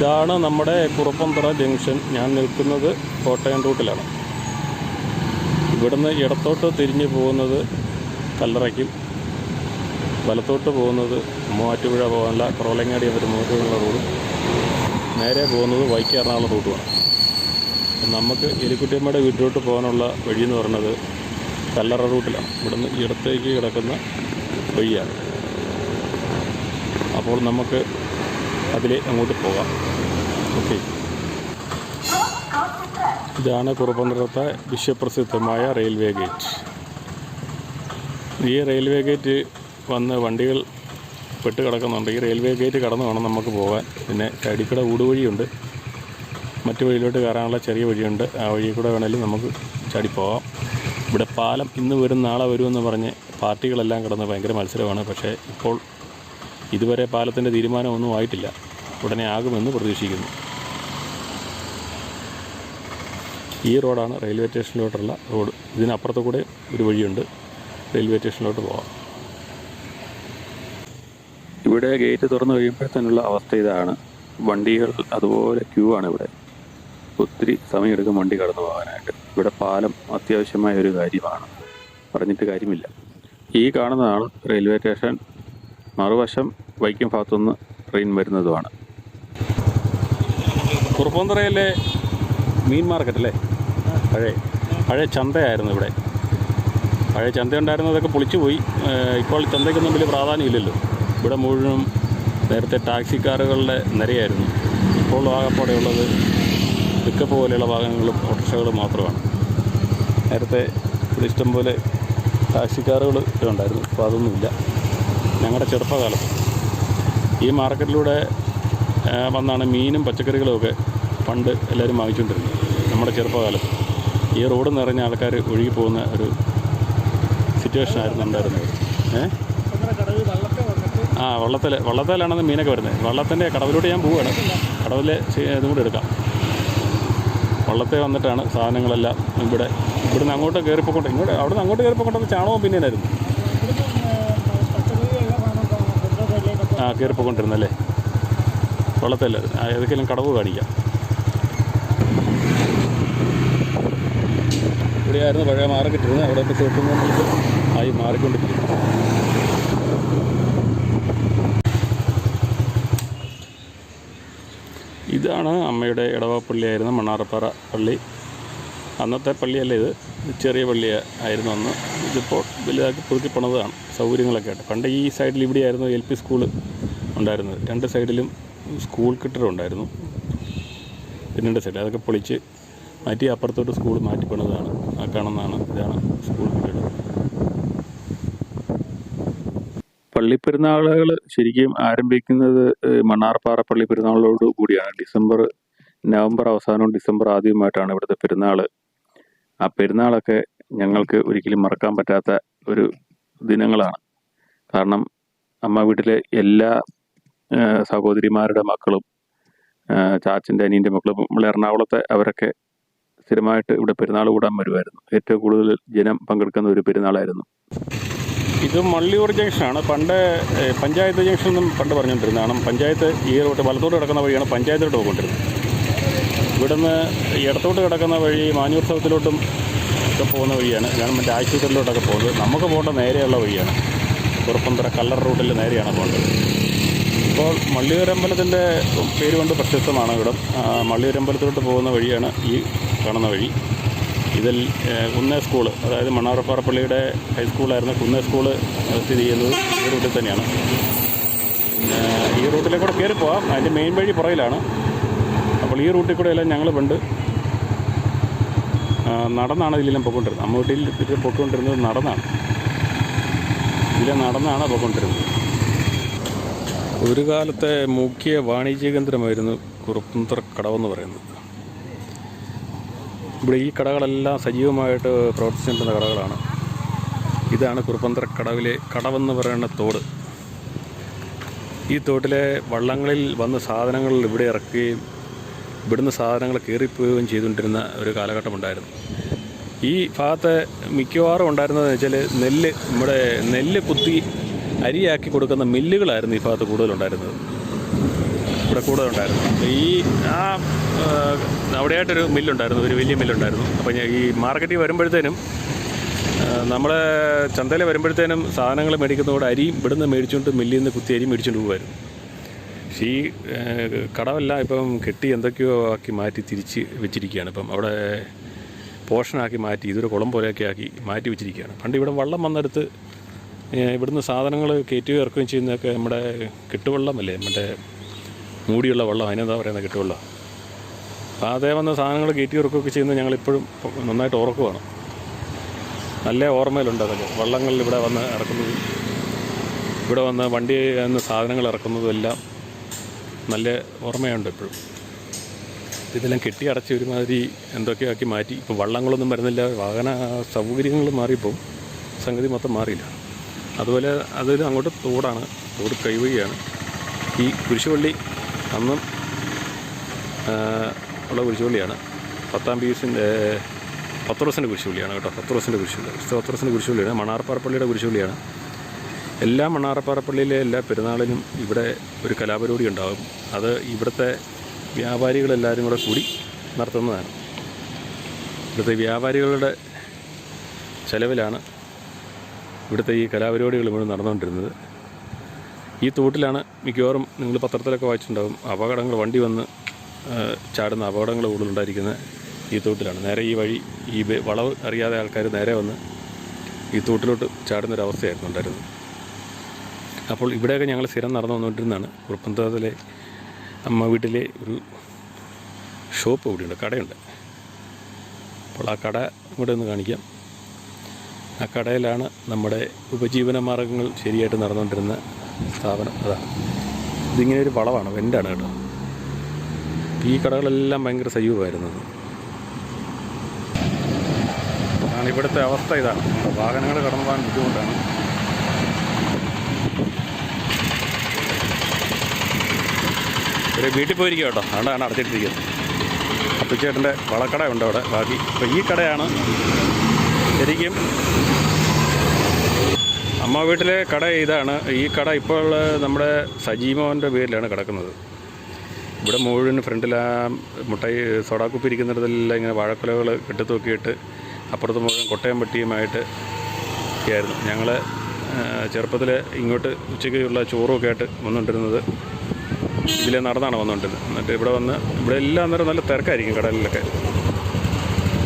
ഇതാണ് നമ്മുടെ കുറുപ്പന്തറ ജംഗ്ഷൻ. ഞാൻ നിൽക്കുന്നത് കോട്ടയം റൂട്ടിലാണ്. ഇവിടുന്ന് ഇടത്തോട്ട് തിരിഞ്ഞു പോകുന്നത് കല്ലറയ്ക്കും. വലത്തോട്ട് പോകുന്നത് മൂവാറ്റുപുഴ പോകാനുള്ള കുറവലങ്ങാടി അവർ മൂവാറ്റുപുഴ റോഡും നേരെ പോകുന്നത് വൈക്കം എറണാകുളം റൂട്ടുമാണ്. നമുക്ക് എലിക്കുട്ടിയമ്മയുടെ വീട്ടിലോട്ട് പോകാനുള്ള വഴി എന്ന് പറയുന്നത് കല്ലറ റൂട്ടിലാണ്. ഇവിടുന്ന് ഇടത്തേക്ക് കിടക്കുന്ന വഴിയാണ്. അപ്പോൾ നമുക്ക് അതിലെ അങ്ങോട്ട് പോകാം. ഓക്കെ. ഇതാണ് കുറുപ്പന്തറത്തെ വിശ്വപ്രസിദ്ധമായ റെയിൽവേ ഗേറ്റ്. ഈ റെയിൽവേ ഗേറ്റ് വന്ന് വണ്ടികൾ പെട്ട് കിടക്കുന്നുണ്ട്. ഈ റെയിൽവേ ഗേറ്റ് കടന്നു വേണം നമുക്ക് പോകാൻ. പിന്നെ സൈഡിൽ ഊടുവഴിയുണ്ട്. മറ്റു വഴിയിലോട്ട് കയറാനുള്ള ചെറിയ വഴിയുണ്ട്. ആ വഴി കൂടെ വേണമെങ്കിലും നമുക്ക് ചാടി പോകാം ഇവിടെ പാലം ഇന്ന് വരും നാളെ വരുമെന്ന് പറഞ്ഞ് പാർട്ടികളെല്ലാം കിടന്ന് ഭയങ്കര മത്സരമാണ്. പക്ഷേ ഇപ്പോൾ ഇതുവരെ പാലത്തിന്റെ തീരുമാനമൊന്നും ആയിട്ടില്ല. ഉടനെ ആകുമെന്ന് പ്രതീക്ഷിക്കുന്നു. ഈ റോഡാണ് റെയിൽവേ സ്റ്റേഷനിലോട്ടുള്ള റോഡ്. ഇതിനപ്പുറത്തു കൂടെ ഒരു വഴിയുണ്ട്. റെയിൽവേ സ്റ്റേഷനിലോട്ട് പോകാം ഇവിടെ ഗേറ്റ് തുറന്നു കഴിയുമ്പോഴത്തേനുള്ള അവസ്ഥ ഇതാണ്. വണ്ടികൾ അതുപോലെ ക്യൂ ആണ് ഇവിടെ. ഒത്തിരി സമയമെടുക്കും വണ്ടി കടന്നു പോകാനായിട്ട്. ഇവിടെ പാലം അത്യാവശ്യമായ ഒരു കാര്യമാണ്. പറഞ്ഞിട്ട് കാര്യമില്ല. ഈ കാണുന്നതാണ് റെയിൽവേ സ്റ്റേഷൻ മറുവശം വൈക്കം ഭാഗത്തുനിന്ന് ട്രെയിൻ വരുന്നതുമാണ്. കുറുപ്പന്തറയിലെ മീൻ മാർക്കറ്റ് അല്ലേ? പഴയ പഴയ ചന്തയായിരുന്നു ഇവിടെ. പഴയ ചന്ത ഉണ്ടായിരുന്നതൊക്കെ പൊളിച്ചു പോയി. ഇപ്പോൾ ചന്തയ്ക്കൊന്നും വലിയ പ്രാധാന്യമില്ലല്ലോ. ഇവിടെ മുഴുവനും നേരത്തെ ടാക്സിക്കാറുകളുടെ നിരയായിരുന്നു. ഇപ്പോൾ ആകപ്പാടെ ഉള്ളത് പിക്കപ്പ് പോലെയുള്ള വാഹനങ്ങളും ഓട്ടോറിക്ഷകളും മാത്രമാണ്. നേരത്തെ ഇവിടെ ഇഷ്ടംപോലെ ടാക്സിക്കാറുകൾ ഉണ്ടായിരുന്നു അപ്പോൾ അതൊന്നുമില്ല. ഞങ്ങളുടെ ചെറുപ്പകാലം. ഈ മാർക്കറ്റിലൂടെ വന്നാണ് മീനും പച്ചക്കറികളുമൊക്കെ പണ്ട് എല്ലാവരും വാങ്ങിച്ചുകൊണ്ടിരുന്നത് നമ്മുടെ ചെറുപ്പകാലത്ത് ഈ റോഡ് നിറഞ്ഞ ആൾക്കാർ ഒഴുകി പോകുന്ന ഒരു സിറ്റുവേഷൻ ആയിരുന്നു ഉണ്ടായിരുന്നത്. ആ വള്ളത്തിൽ വള്ളത്തിലാണെന്ന് മീനൊക്കെ വരുന്നത്. വള്ളത്തിന്റെ കടവിലൂടെ ഞാൻ പോവുകയാണ്. കടവിൽ ഇതും കൂടെ എടുക്കാം. വള്ളത്തെ വന്നിട്ടാണ് സാധനങ്ങളെല്ലാം ഇവിടെ ഇവിടുന്ന് അങ്ങോട്ട് കയറിപ്പോക്കോട്ടെ ഇങ്ങോട്ട് അവിടെ നിന്ന് അങ്ങോട്ട് കയറിപ്പോക്കൊണ്ടെന്ന് ചാണകവും പിന്നെയായിരുന്നു ആ കയറിപ്പോക്കൊണ്ടിരുന്നല്ലേ വെള്ളത്തല്ല ഏതൊക്കെയും കടവ് കാണിക്കാം. ഇവിടെയായിരുന്നു പഴയ മാർക്കറ്റ് ഇരുന്നത് അവിടെ ഇപ്പോൾ ഷോപ്പിംഗ് ആയി മാറിക്കൊണ്ടിരിക്കുന്നു. ഇതാണ് അമ്മയുടെ ഇടവപ്പള്ളിയായിരുന്ന മണ്ണാറപ്പാറ പള്ളി. അന്നത്തെ പള്ളിയല്ല ഇത്? ചെറിയ പള്ളി ആയിരുന്നു അന്ന്. ഇതിപ്പോൾ വലുതാക്കി പുതുക്കി പണിതാണ് സൗകര്യങ്ങളൊക്കെ ആയിട്ട്. പണ്ട് ഈ സൈഡിൽ ഇവിടെയായിരുന്നു എൽ പി സ്കൂൾ ഉണ്ടായിരുന്നത്. രണ്ട് സൈഡിലും സ്കൂൾ കെട്ടിടം ഉണ്ടായിരുന്നു. പിന്നെ രണ്ട് സൈഡിൽ അതൊക്കെ പൊളിച്ച് മാറ്റി അപ്പുറത്തോട്ട് സ്കൂൾ മാറ്റി പണിതാണ്. ആ കാണുന്നതാണ് ഇതാണ് സ്കൂൾ കെട്ടിടം. പള്ളിപ്പെരുന്നാളുകൾ ശരിക്കും ആരംഭിക്കുന്നത് മണ്ണാർപ്പാറ പള്ളിപ്പെരുന്നാളോട് കൂടിയാണ്. ഡിസംബർ നവംബർ അവസാനവും ഡിസംബർ ആദ്യവുമായിട്ടാണ് ഇവിടുത്തെ പെരുന്നാൾ ആ പെരുന്നാളൊക്കെ ഞങ്ങൾക്ക് ഒരിക്കലും മറക്കാൻ പറ്റാത്ത ഒരു ദിനങ്ങളാണ്. കാരണം അമ്മ വീട്ടിലെ എല്ലാ സഹോദരിമാരുടെ മക്കളും ചാച്ചന്റെ അനിയന്റെ മക്കളും നമ്മൾ എറണാകുളത്തെ അവരൊക്കെ സ്ഥിരമായിട്ട് ഇവിടെ പെരുന്നാൾ കൂടാൻ വരുമായിരുന്നു ഏറ്റവും കൂടുതൽ ജനം പങ്കെടുക്കുന്ന ഒരു പെരുന്നാളായിരുന്നു. ഇത് മള്ളിയൂർ ജംഗ്ഷനാണ്. പണ്ട് പഞ്ചായത്ത് ജംഗ്ഷൻ എന്നും പണ്ട് പറഞ്ഞുകൊണ്ടിരുന്നതാണ് പഞ്ചായത്ത് ഈ റോട്ട് വലത്തോട്ട് കിടക്കുന്ന വഴിയാണ് പഞ്ചായത്തിലോട്ട് പോയിക്കൊണ്ടിരുന്നത്. ഇവിടുന്ന് ഇടത്തോട്ട് കിടക്കുന്ന വഴി മാഞ്ഞൂർസവത്തിലോട്ടും ഒക്കെ പോകുന്ന വഴിയാണ്. ഗവൺമെന്റ് ആശുപത്രിയിലോട്ടൊക്കെ പോകുന്നത്. നമുക്ക് പോകേണ്ട നേരെയുള്ള വഴിയാണ്. കുറുപ്പന്തറ കല്ലർ റൂട്ടിൽ നേരെയാണ് പോകേണ്ടത്. ഇപ്പോൾ മള്ളിയൂരമ്പലത്തിന്റെ പേര് കൊണ്ട് പ്രശസ്തമാണ് ഇവിടം. മള്ളിയൂരമ്പലത്തിലോട്ട് പോകുന്ന വഴിയാണ് ഈ കാണുന്ന വഴി. ഇതിൽ കുന്നേ സ്കൂൾ അതായത് മണ്ണാറപ്പാറ പള്ളിയുടെ ഹൈസ്കൂളായിരുന്ന കുന്നേ സ്കൂൾ സ്ഥിതി ചെയ്യുന്നത് ഈ റൂട്ടിൽ തന്നെയാണ്. ഈ റൂട്ടിലേക്കൂടെ കയറി പോവാം. അതിന്റെ മെയിൻ വഴി പുറയിലാണ് അപ്പോൾ ഈ റൂട്ടിൽ കൂടെ എല്ലാം ഞങ്ങൾ പണ്ട് നടന്നാണ് ഇതിലെല്ലാം പൊക്കൊണ്ടിരുന്നത് അമ്മൂട്ടിയിൽ പൊക്കൊണ്ടിരുന്നത് നടന്നാണ്. ഇതിലെ നടന്നാണ് പൊക്കൊണ്ടിരുന്നത് ഒരു കാലത്തെ മുഖ്യ വാണിജ്യ കേന്ദ്രമായിരുന്നു കുറുപ്പന്തറ കടവെന്ന് പറയുന്നത്. ഇവിടെ ഈ കടകളെല്ലാം സജീവമായിട്ട് പ്രവർത്തിച്ചിരുന്ന കടകളാണ്. ഇതാണ് കുറുപ്പന്തറ കടവിലെ കടവെന്ന് പറയുന്ന തോട്. ഈ തോട്ടിലെ വള്ളങ്ങളിൽ വന്ന സാധനങ്ങൾ ഇവിടെ ഇറക്കുകയും ഇവിടുന്ന് സാധനങ്ങൾ കയറിപ്പോവുകയും ചെയ്തുകൊണ്ടിരുന്ന ഒരു കാലഘട്ടമുണ്ടായിരുന്നു. ഈ ഭാഗത്ത് മിക്കവാറും ഉണ്ടായിരുന്നതെന്ന് വെച്ചാൽ നെല്ല് നമ്മുടെ നെല്ല് കുത്തി അരിയാക്കി കൊടുക്കുന്ന മില്ലുകളായിരുന്നു ഈ ഭാഗത്ത് കൂടുതലുണ്ടായിരുന്നത്. ഇവിടെ കൂടുതലുണ്ടായിരുന്നു. ഈ ആ അവിടെയായിട്ടൊരു മില്ലുണ്ടായിരുന്നു ഒരു വലിയ മില്ലുണ്ടായിരുന്നു. അപ്പോൾ ഞാൻ ഈ മാർക്കറ്റിൽ വരുമ്പോഴത്തേനും നമ്മൾ ചന്തയിൽ വരുമ്പോഴത്തേനും സാധനങ്ങൾ മേടിക്കുന്നതോടെ അരിയും ഇവിടുന്ന് മേടിച്ചുകൊണ്ട് മില്ലിൽ നിന്ന് കുത്തി അരി മേടിച്ചുകൊണ്ട് പോകുമായിരുന്നു പക്ഷേ ഈ കടമെല്ലാം ഇപ്പം കെട്ടി എന്തൊക്കെയോ ആക്കി മാറ്റി തിരിച്ച് വെച്ചിരിക്കുകയാണ്. ഇപ്പം അവിടെ പോഷനാക്കി മാറ്റി ഇതൊരു കുളം പോലെയൊക്കെ ആക്കി മാറ്റി വെച്ചിരിക്കുകയാണ്. പണ്ട് ഇവിടെ വള്ളം വന്നെടുത്ത് ഇവിടുന്ന് സാധനങ്ങൾ കയറ്റുകയും ഇറക്കുകയും ചെയ്യുന്നതൊക്കെ നമ്മുടെ കെട്ടുവെള്ളമല്ലേ? നമ്മുടെ മൂടിയുള്ള വെള്ളം അതിനെന്താ പറയുന്നത് കെട്ടുവെള്ളം? അപ്പോൾ അതേ വന്ന സാധനങ്ങൾ കയറ്റി ഇറക്കുകയൊക്കെ ചെയ്യുന്നത് ഞങ്ങളിപ്പോഴും നന്നായിട്ട് ഓർക്കുവാണ്. നല്ല ഓർമ്മയിലുണ്ട് അതൊക്കെ. വള്ളങ്ങളിൽ ഇവിടെ വന്ന് ഇറക്കുന്നത് ഇവിടെ വന്ന് വണ്ടി സാധനങ്ങൾ ഇറക്കുന്നതും എല്ലാം നല്ല ഓർമ്മയുണ്ട് ഇപ്പോഴും. ഇതെല്ലാം കെട്ടി അടച്ച് ഒരുമാതിരി എന്തൊക്കെയാക്കി മാറ്റി. ഇപ്പോൾ വള്ളങ്ങളൊന്നും വരുന്നില്ല വാഹന സൗകര്യങ്ങൾ മാറിയപ്പോൾ സംഗതി മൊത്തം മാറിയില്ല. അതുപോലെ അതിൽ അങ്ങോട്ട് തോടാണ് തോട് കൈവഴിയാണ്. ഈ കുരിശുപള്ളി അന്നും ഉള്ള കുരിശുപള്ളിയാണ്. പത്താം പീസിന്റെ പത്രോസിന്റെ കുരിശുപള്ളിയാണ് കേട്ടോ. പത്രോസിന്റെ കുരിശുപള്ളി. പത്രോസിന്റെ കുരിശുപള്ളിയാണ്. മണാർപ്പാറപ്പള്ളിയുടെ കുരിശുപള്ളിയാണ്. എല്ലാ മണ്ണാറപ്പാറപ്പള്ളിയിലെ എല്ലാ പെരുന്നാളിനും ഇവിടെ ഒരു കലാപരിപാടി ഉണ്ടാകും. അത് ഇവിടുത്തെ വ്യാപാരികളെല്ലാവരും കൂടെ കൂടി നടത്തുന്നതാണ്. ഇവിടുത്തെ വ്യാപാരികളുടെ ചെലവിലാണ് ഇവിടുത്തെ ഈ കലാപരിപാടികൾ ഇവിടെ നടന്നുകൊണ്ടിരുന്നത്. ഈ തോട്ടിലാണ് മിക്കവാറും നിങ്ങൾ പത്രത്തിലൊക്കെ വായിച്ചിട്ടുണ്ടാകും അപകടങ്ങൾ വണ്ടി വന്ന് ചാടുന്ന അപകടങ്ങൾ കൂടുതലുണ്ടായിരിക്കുന്നത് ഈ തോട്ടിലാണ്. നേരെ ഈ വഴി ഈ വളവ് അറിയാതെ ആൾക്കാർ നേരെ വന്ന് ഈ തോട്ടിലോട്ട് ചാടുന്നൊരവസ്ഥയായിരുന്നു ഉണ്ടായിരുന്നത്. അപ്പോൾ ഇവിടെയൊക്കെ ഞങ്ങൾ സ്ഥിരം നടന്നു വന്നുകൊണ്ടിരുന്നതാണ്. കുറുപ്പന്തത്തിലെ അമ്മ വീട്ടിലെ ഒരു ഷോപ്പ് ഇവിടെയുണ്ട് കടയുണ്ട്. അപ്പോൾ ആ കട ഇവിടെ ഒന്ന് കാണിക്കാം. ആ കടയിലാണ് നമ്മുടെ ഉപജീവന മാർഗങ്ങൾ ശരിയായിട്ട് നടന്നുകൊണ്ടിരുന്ന സ്ഥാപനം. അതാണ് ഇതിങ്ങനെ ഒരു വളവാണ് വെന്റാണ് കേട്ടോ. ഈ കടകളെല്ലാം ഭയങ്കര സജീവമായിരുന്നു. അതാണ് ഇവിടുത്തെ അവസ്ഥ ഇതാണ്. വാഹനങ്ങൾ കടന്നു പോകാൻ ബുദ്ധിമുട്ടാണ്. ഒരു വീട്ടിൽ പോയിരിക്കും കേട്ടോ. അതുകൊണ്ടാണ് അടച്ചിട്ടിരിക്കുന്നത്. അപ്പച്ചേട്ടന്റെ വളക്കട ഉണ്ട് അവിടെ. ബാക്കി അപ്പോൾ ഈ കടയാണ്. ശരിക്കും അമ്മ വീട്ടിലെ കട ഇതാണ്. ഈ കട ഇപ്പോൾ നമ്മുടെ സജീമോന്റെ പേരിലാണ് കിടക്കുന്നത്. ഇവിടെ മുഴുവൻ ഫ്രണ്ടിൽ ആ മുട്ടായി സോഡാക്കുപ്പി ഇരിക്കുന്നിടത്തെല്ലാം ഇങ്ങനെ വാഴക്കുലകൾ കെട്ടിത്തൂക്കിയിട്ട് അപ്പുറത്ത് മുഴുവൻ കൊട്ടയം പെട്ടിയുമായിട്ട് ഒക്കെയായിരുന്നു. ഞങ്ങൾ ചെറുപ്പത്തിൽ ഇങ്ങോട്ട് ഉച്ചയ്ക്കുള്ള ചോറുമൊക്കെ ആയിട്ട് വന്നുകൊണ്ടിരുന്നത്. ഇതിലെ നടന്നാണ് വന്നുകൊണ്ടിരുന്നത് എന്നിട്ട് ഇവിടെ വന്ന് ഇവിടെ എല്ലാം അന്നേരം നല്ല തിരക്കായിരിക്കും കടലിലൊക്കെ.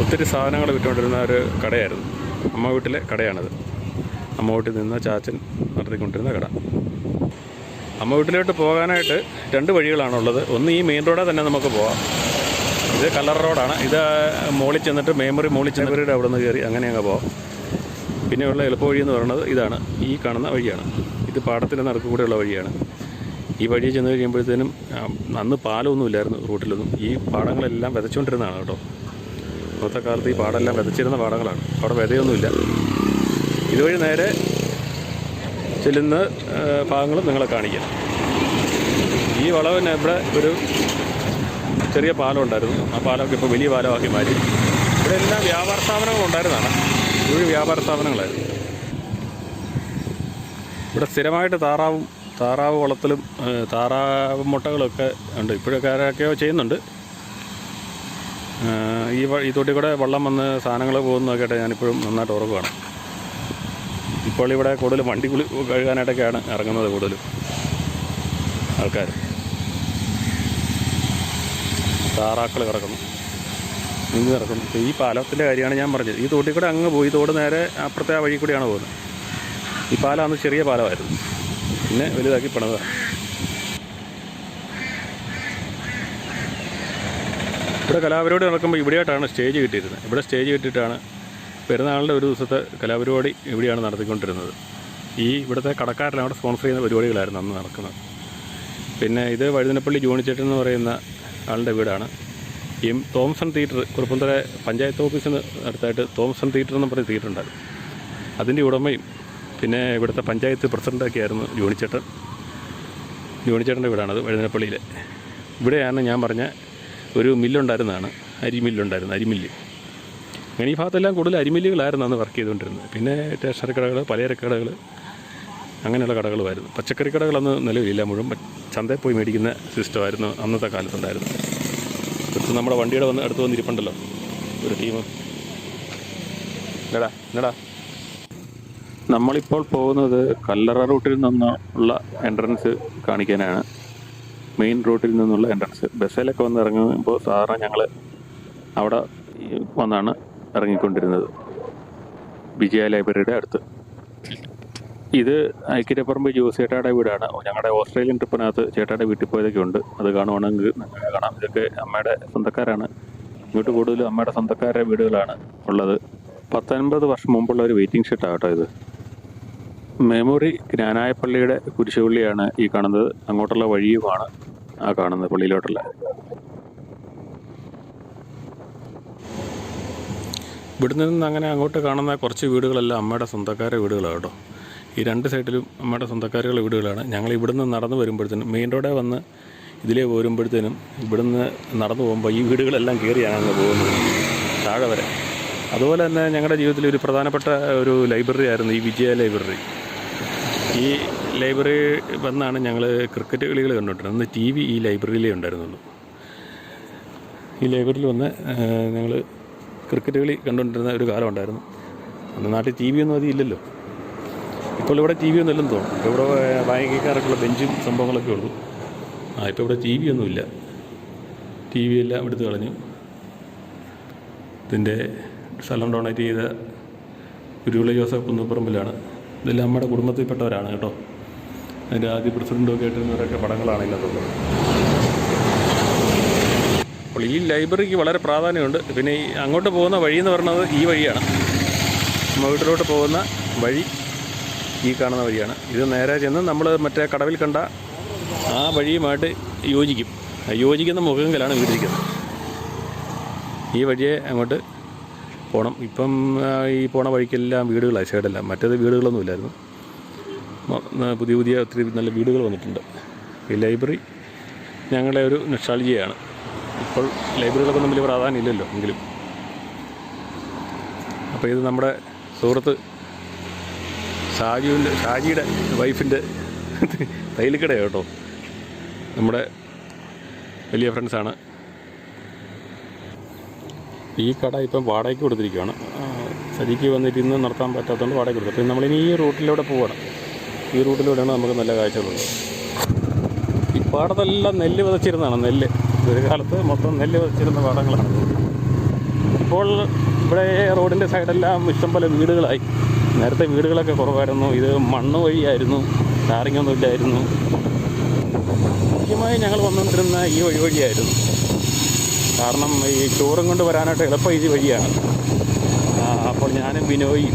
ഒത്തിരി സാധനങ്ങൾ വിറ്റുകൊണ്ടിരുന്ന ഒരു കടയായിരുന്നു. അമ്മ വീട്ടിലെ കടയാണിത്. അമ്മ വീട്ടിൽ നിന്ന് ചാച്ചൻ നടത്തിക്കൊണ്ടിരുന്ന കട. അമ്മ വീട്ടിലോട്ട് പോകാനായിട്ട് രണ്ട് വഴികളാണുള്ളത് ഒന്ന് ഈ മെയിൻ റോഡിൽ തന്നെ നമുക്ക് പോകാം ഇത് കല്ലർ റോഡാണ്. ഇത് മോളിൽ ചെന്നിട്ട് മേമറി മോളിൽ ചെന്നവരുടെ അവിടെ നിന്ന് കയറി അങ്ങനെ അങ്ങ് പോവാം. പിന്നെയുള്ള എളുപ്പവഴി എന്ന് പറയുന്നത് ഇതാണ്. ഈ കാണുന്ന വഴിയാണ്. ഇത് പാടത്തിന്റെ നടുക്ക് കൂടെയുള്ള വഴിയാണ്. ഈ വഴി ചെന്ന് കഴിയുമ്പോഴത്തേനും അന്ന് പാലമൊന്നുമില്ലായിരുന്നു റൂട്ടിലൊന്നും. ഈ പാടങ്ങളെല്ലാം വിതച്ചുകൊണ്ടിരുന്നതാണ് കേട്ടോ. ഇന്നത്തെ കാലത്ത് ഈ പാടെല്ലാം വിതച്ചിരുന്ന പാടങ്ങളാണ്. അവിടെ വിതയൊന്നുമില്ല. ഇതുവഴി നേരെ ചെല്ലുന്ന ഭാഗങ്ങളും നിങ്ങളെ കാണിക്കാം. ഈ വളവിന് ഇവിടെ ഒരു ചെറിയ പാലം ഉണ്ടായിരുന്നു ആ പാലമൊക്കെ ഇപ്പോൾ വലിയ പാലമാക്കി മാറ്റി. ഇവിടെ എല്ലാം വ്യാപാര സ്ഥാപനങ്ങൾ ഉണ്ടായിരുന്നതാണ്. ഇതൊരു വ്യാപാര സ്ഥാപനങ്ങളായിരുന്നു. ഇവിടെ സ്ഥിരമായിട്ട് താറാവും താറാവ് വളർത്തലും ആ, താറാവ് മുട്ടകളൊക്കെ ഉണ്ട്. ഇപ്പോഴൊക്കെ ആരൊക്കെയോ ചെയ്യുന്നുണ്ട്. ഈ ഈ തൊട്ടി കൂടെ വെള്ളം വന്ന് സാധനങ്ങൾ പോകുന്നതൊക്കെ ആയിട്ട് ഞാനിപ്പോഴും നന്നായിട്ട് ഉറക്കുകയാണ് ഇപ്പോൾ ഇവിടെ കൂടുതലും വണ്ടി കുളി കഴുകാനായിട്ടൊക്കെയാണ് ഇറങ്ങുന്നത് കൂടുതലും ആൾക്കാർ. താറാക്കൾ കിടക്കുന്നു. ഇങ്ങ് കിടക്കുന്നു. ഈ പാലത്തിന്റെ കാര്യമാണ് ഞാൻ പറഞ്ഞത്. ഈ തോട്ടിൽ കൂടെ അങ്ങ് പോയി തോട് നേരെ അപ്പുറത്തെ ആ വഴി കൂടിയാണ് പോകുന്നത്. ഈ പാലം അന്ന് ചെറിയ പാലമായിരുന്നു. പിന്നെ വലുതാക്കി പണിതാണ് ഇവിടെ കലാപരിപാടി നടക്കുമ്പോൾ ഇവിടെയായിട്ടാണ് സ്റ്റേജ് കിട്ടിയിരുന്നത്. ഇവിടെ സ്റ്റേജ് കിട്ടിയിട്ടാണ് പെരുന്നാളിന്റെ ഒരു ദിവസത്തെ കലാപരിപാടി ഇവിടെയാണ് നടത്തിക്കൊണ്ടിരുന്നത്. ഈ ഇവിടുത്തെ കടക്കാരെല്ലാം അവിടെ സ്പോൺസർ ചെയ്യുന്ന പരിപാടികളായിരുന്നു അന്ന് നടക്കുന്നത്. പിന്നെ ഇത് വഴുതനപ്പള്ളി ജോണിച്ചേട്ടൻ എന്ന് പറയുന്ന ആളുടെ വീടാണ്. M Thomson theatre Kuruppanthara panchayat ഓഫീസിന് അടുത്തായിട്ട് തോംസൺ തിയേറ്റർ എന്ന് പറഞ്ഞ തിയേറ്റർ ഉണ്ടായിരുന്നു. അതിന്റെ ഉടമയും പിന്നെ ഇവിടുത്തെ പഞ്ചായത്ത് പ്രസിഡന്റൊക്കെ ആയിരുന്നു ജോണിച്ചേട്ടൻ. ജോണിച്ചേട്ടന്റെ വീടാണത് വഴുതനപ്പള്ളിയിലെ. ഇവിടെയാണ് ഞാൻ പറഞ്ഞ ഒരു മില്ലുണ്ടായിരുന്നതാണ്. അരിമില്ലുണ്ടായിരുന്നു അരിമില്ല്. അങ്ങനെ ഈ ഭാഗത്തെല്ലാം കൂടുതൽ അരിമില്ലുകളായിരുന്നു അന്ന് വർക്ക് ചെയ്തുകൊണ്ടിരുന്നത്. പിന്നെ സ്റ്റേഷനറി കടകൾ പലചരക്ക് കടകൾ അങ്ങനെയുള്ള കടകളുമായിരുന്നു. പച്ചക്കറി കടകളൊന്നും നിലവിലില്ല. മുഴുവൻ ചന്തയിൽ പോയി മേടിക്കുന്ന സിസ്റ്റമായിരുന്നു അന്നത്തെ കാലത്തുണ്ടായിരുന്നു ഇപ്പം നമ്മുടെ വണ്ടിയുടെ വന്ന് അടുത്ത് വന്നിരിപ്പുണ്ടല്ലോ. ഒരു ടീം. എന്നടാ എന്നടാ നമ്മളിപ്പോൾ പോകുന്നത് കല്ലറ റൂട്ടിൽ നിന്നുള്ള എൻട്രൻസ് കാണിക്കാനാണ്. മെയിൻ റൂട്ടിൽ നിന്നുള്ള എൻട്രൻസ് ബസ്സിലൊക്കെ വന്ന് ഇറങ്ങുമ്പോൾ സാധാരണ ഞങ്ങൾ അവിടെ വന്നാണ് ഇറങ്ങിക്കൊണ്ടിരുന്നത്. വിജയ ലൈബ്രറിയുടെ അടുത്ത്. ഇത് ഐക്യരപ്പറമ്പ് ജോസ് ചേട്ടായുടെ വീടാണ്. ഞങ്ങളുടെ ഓസ്ട്രേലിയൻ ട്രിപ്പിനകത്ത് ചേട്ടായുടെ വീട്ടിൽ പോയതൊക്കെ ഉണ്ട്. അത് കാണുവാണെങ്കിൽ കാണാം. ഇതൊക്കെ അമ്മയുടെ സ്വന്തക്കാരാണ്. ഇങ്ങോട്ട് കൂടുതലും അമ്മയുടെ സ്വന്തക്കാരുടെ വീടുകളാണ് ഉള്ളത്. പത്തൊൻപത് വർഷം മുമ്പുള്ള ഒരു വെയിറ്റിംഗ് ഷെഡാണ് കേട്ടോ ഇത്. മെമ്മോറി ജ്ഞാനായപ്പള്ളിയുടെ കുരിശുപള്ളിയാണ് ഈ കാണുന്നത്. അങ്ങോട്ടുള്ള വഴിയുമാണ് ആ കാണുന്നത് പള്ളിയിലോട്ടുള്ള. ഇവിടുന്ന് നിന്ന് അങ്ങനെ അങ്ങോട്ട് കാണുന്ന കുറച്ച് വീടുകളെല്ലാം അമ്മയുടെ സ്വന്തക്കാരുടെ വീടുകളാണ് കേട്ടോ. ഈ രണ്ട് സൈഡിലും അമ്മയുടെ സ്വന്തക്കാരുടെ വീടുകളാണ്. ഞങ്ങൾ ഇവിടുന്ന് നടന്നു വരുമ്പോഴത്തേനും മെയിൻ റോഡേ വന്ന് ഇതിലേ പോരുമ്പോഴത്തേനും ഇവിടുന്ന് നടന്നു പോകുമ്പോൾ ഈ വീടുകളെല്ലാം കയറിയാണ് അങ്ങ് പോകുന്നത് താഴെ വരെ. അതുപോലെ തന്നെ ഞങ്ങളുടെ ജീവിതത്തിൽ ഒരു പ്രധാനപ്പെട്ട ഒരു ലൈബ്രറി ആയിരുന്നു ഈ വിജയ ലൈബ്രറി. ഈ ലൈബ്രറി വന്നാണ് ഞങ്ങൾ ക്രിക്കറ്റ് കളികൾ കണ്ടുകൊണ്ടിരുന്നത്. അന്ന് ടി വി ഈ ലൈബ്രറിയിലേ ഉണ്ടായിരുന്നുള്ളൂ. ഈ ലൈബ്രറിയിൽ വന്ന് ഞങ്ങൾ ക്രിക്കറ്റ് കളി കണ്ടുകൊണ്ടിരുന്ന ഒരു കാലം ഉണ്ടായിരുന്നു. അന്ന് നാട്ടിൽ ടി വി ഒന്നും അധികം ഇല്ലല്ലോ. ഇപ്പോൾ ഇവിടെ ടി വി ഒന്നും ഇല്ലെന്ന് തോന്നുന്നു. ഇവിടെ വായിക്കാറൊക്കെയുള്ള ബെഞ്ചും സംഭവങ്ങളൊക്കെ ഉള്ളൂ. ആ ഇപ്പോൾ ഇവിടെ ടി വി ഒന്നുമില്ല ടി വി എല്ലാം എടുത്ത് കളഞ്ഞു. ഇതിന്റെ സ്ഥലം ഡൊണേറ്റ് ചെയ്ത ഗുരുവിള ജോസഫ് കുന്നപ്പുറമ്പിലാണ് ഇതെല്ലാം നമ്മുടെ കുടുംബത്തിൽപ്പെട്ടവരാണ് കേട്ടോ. അതിന്റെ ആദ്യ പ്രസിഡന്റൊക്കെ ആയിട്ടിരുന്നവരൊക്കെ പടങ്ങളാണ് ഇതിനകത്തുള്ളത്. അപ്പോൾ ഈ ലൈബ്രറിക്ക് വളരെ പ്രാധാന്യമുണ്ട്. പിന്നെ ഈ അങ്ങോട്ട് പോകുന്ന വഴി എന്ന് പറയുന്നത് ഈ വഴിയാണ്. നമ്മൾ വീട്ടിലോട്ട് പോകുന്ന വഴി ഈ കാണുന്ന വഴിയാണ്. ഇത് നേരെ ചെന്ന് നമ്മൾ മറ്റേ കടവിൽ കണ്ട ആ വഴിയുമായിട്ട് യോജിക്കും. യോജിക്കുന്ന മുഖങ്ങളിലാണ് വീടിരിക്കുന്നത് ഈ വഴിയെ അങ്ങോട്ട് പോകണം ഇപ്പം ഈ പോണ വഴിക്കെല്ലാം വീടുകളാണ് സൈഡെല്ലാം മറ്റേത് വീടുകളൊന്നും ഇല്ലായിരുന്നു. പുതിയ പുതിയ ഒത്തിരി നല്ല വീടുകൾ വന്നിട്ടുണ്ട്. ഈ ലൈബ്രറി ഞങ്ങളുടെ ഒരു നിഷ്ടാൾജിയാണ് ഇപ്പോൾ ലൈബ്രറികളൊക്കെ തമ്മിൽ പ്രാധാന്യം ഇല്ലല്ലോ എങ്കിലും. അപ്പോൾ ഇത് നമ്മുടെ സുഹൃത്ത് ഷാജുവിന്റെ ഷാജിയുടെ വൈഫിന്റെ തൈലിക്കടയാണ് കേട്ടോ. നമ്മുടെ വലിയ ഫ്രണ്ട്സാണ് ഈ കട ഇപ്പം വാടകയ്ക്ക് കൊടുത്തിരിക്കുകയാണ്. വന്നിട്ട് ഇന്ന് നടത്താൻ പറ്റാത്തതുകൊണ്ട് വാടക കൊടുത്തു പിന്നെ നമ്മളിനി ഈ റൂട്ടിലൂടെ പോവണം. ഈ റൂട്ടിലൂടെയാണ് നമുക്ക് നല്ല കാഴ്ചകളുള്ളത്. ഈ പാടത്തെല്ലാം നെല്ല് വിതച്ചിരുന്നതാണ് നെല്ല്. ഒരു കാലത്ത് മൊത്തം നെല്ല് വിതച്ചിരുന്ന പാടങ്ങളാണ്. ഇപ്പോൾ ഇവിടെ റോഡിന്റെ സൈഡെല്ലാം ഇഷ്ടംപോലെ വീടുകളായി. നേരത്തെ വീടുകളൊക്കെ കുറവായിരുന്നു. ഇത് മണ്ണ് വഴിയായിരുന്നു. ടാറിങ്ങൊന്നും ഇല്ലായിരുന്നു. മുഖ്യമായി ഞങ്ങൾ വന്നുകൊണ്ടിരുന്ന ഈ വഴി വഴിയായിരുന്നു. കാരണം ഈ ടൂറും കൊണ്ട് വരാനായിട്ട് എളുപ്പം ഇത് വഴിയാണ്. അപ്പോൾ ഞാനും വിനോയും